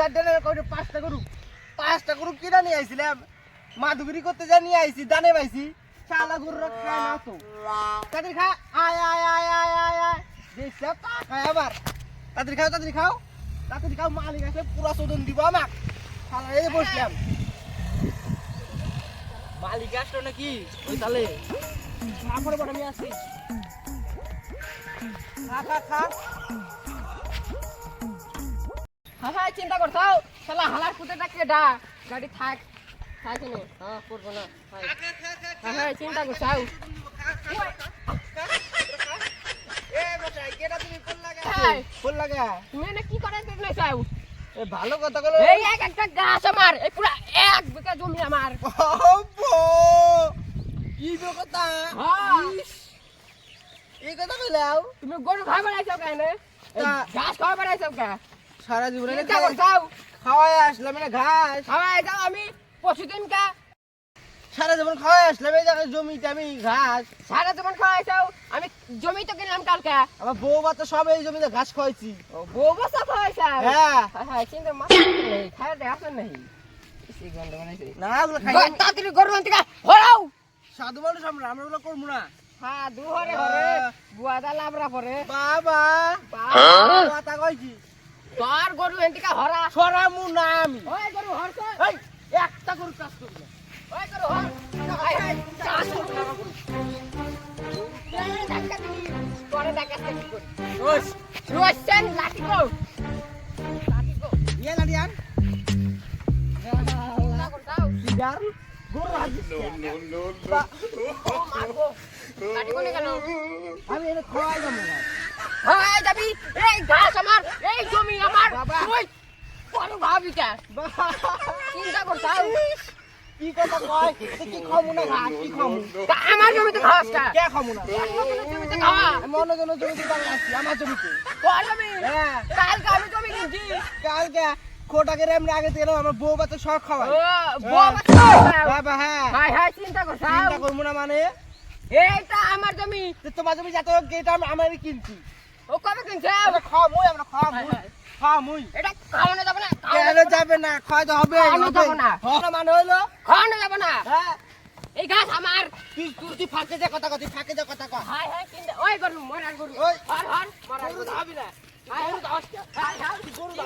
গরু? পাঁচটা গরু কিনা নিয়ে আইছিলাম। মাধুগিরি করতে যা নিয়ে আইছি, দানে পাইছি শালা গরুরা খায় না তো। তাদের খা, আয় আয় আয় আয় আয় আবার। তাদের খাও তাদের খাও। তাদের খাও, মালিক আছে, পুরা চোদন দিব আমাক। শালা, এই বসলাম। মালিক আসলো নাকি? ওই তালে। আমি আসি খা খা খা। হ্যাঁ হ্যাঁ চিন্তা করছাও শালা হালার ফুটেটা কেডা গাড়ি থাক। থাক নে হ্যাঁ করব না। হ্যাঁ চিন্তা করছাও এ বসাই কেডা তুমি ফুল লাগা হাই। ফুল লাগা? তুমি এনে কি করে নাই চাও এ ভালো কথা বলো এই এক একটা গাছ আমার এই পুরা এক বিঘা জমি আমার। কি কথা? হ্যাঁ। এই কথা কইলাও তুমি গরু খাই বেড়াইছো কেন? তা- ঘাস খাওয়া বেড়াইছো কে সারা জীবনে খাওয়াই আসলাম এটা ঘাস। খাওয়াই যাও আমি পশুদিন কা। সারা জীবন খাওয়াই আসলাম এই জায়গায় জমিতে আমি ঘাস। সারা জীবন খাওয়াইছাও আমি জমি তো কিনলাম কালকে। আমার বউ বাচ্চা সব এই জমিতে ঘাস খাওয়াইছি। ও বউ বসা খাওয়াইছাও হ্যাঁ। হ্যাঁ হ্যাঁ চিন্তা মাথা নেই। খাই দে আসেন নাই। ইসি গন্ধ বানাইছে। না ওগুলো খাই তাড়াতাড়ি গরু আনতে গা। হরাও। সাধু মানুষ আমরা আমরা ওগুলো করব না। হ্যাঁ দু হরে হরে বুয়াদা লাবরা পরে। বাবা। বাবা, কথা কইছি। তোর গরু গা হরা? সরামু না আমি ওই গরু হরছে এই একটা করে কাজ করব না। ওই গরু হর। হাই হাই চাস করবি না গরু গরু। লাঠি গো লাঠি গো ইয়ে সিগার গরু ও লাঠি কোনে? আমি খাওয়াই যাব যাবি? এই ঘাস আমার এই জমি আমার। তুই বড় ভাবি কে? চিন্তা করতাও কি কথা কয়? তো কি খামু না ঘাস কি খামু? আমার জমিতে ঘাস কা কে খামু না? জমিতে খাওয়া আমি অন্য জমিতে দাঁড়িয়ে আছি আমার জমিতে। জমি? হ্যাঁ। কালকে আমি জমি কিনছি। কালকে খোটাকে আগে আমার বউ বাচ্চা সব খাওয়াই ও বউ বাচ্চা বাবা হ্যাঁ। হাই চিন্তা করব না মানে? এইটা আমার জমি। তোমার জমি যত আমি আমারই কিনছি। ও কবে কিনছে? আমরা খাওয়ামুই আমরা খাওয়া মুই। খাওয়া মুই। এটা খাওয়ানো যাবে না কেন যাবে না। খাওয়াতে হবে খাওয়ানো যাবে না। হবে মানে হইল? খাওয়ানো যাবে না। হ্যাঁ। এই গাছ আমার। তুই তুই তুই ফাঁকে যা কথা কথা ফাঁকে যা কথা কয়। হ্যাঁ হ্যাঁ চিন্তা ওই গরু মরার গরু। ওই। হর হর মরার গরু হবে না। হাই গরু। করতাও। শুনলি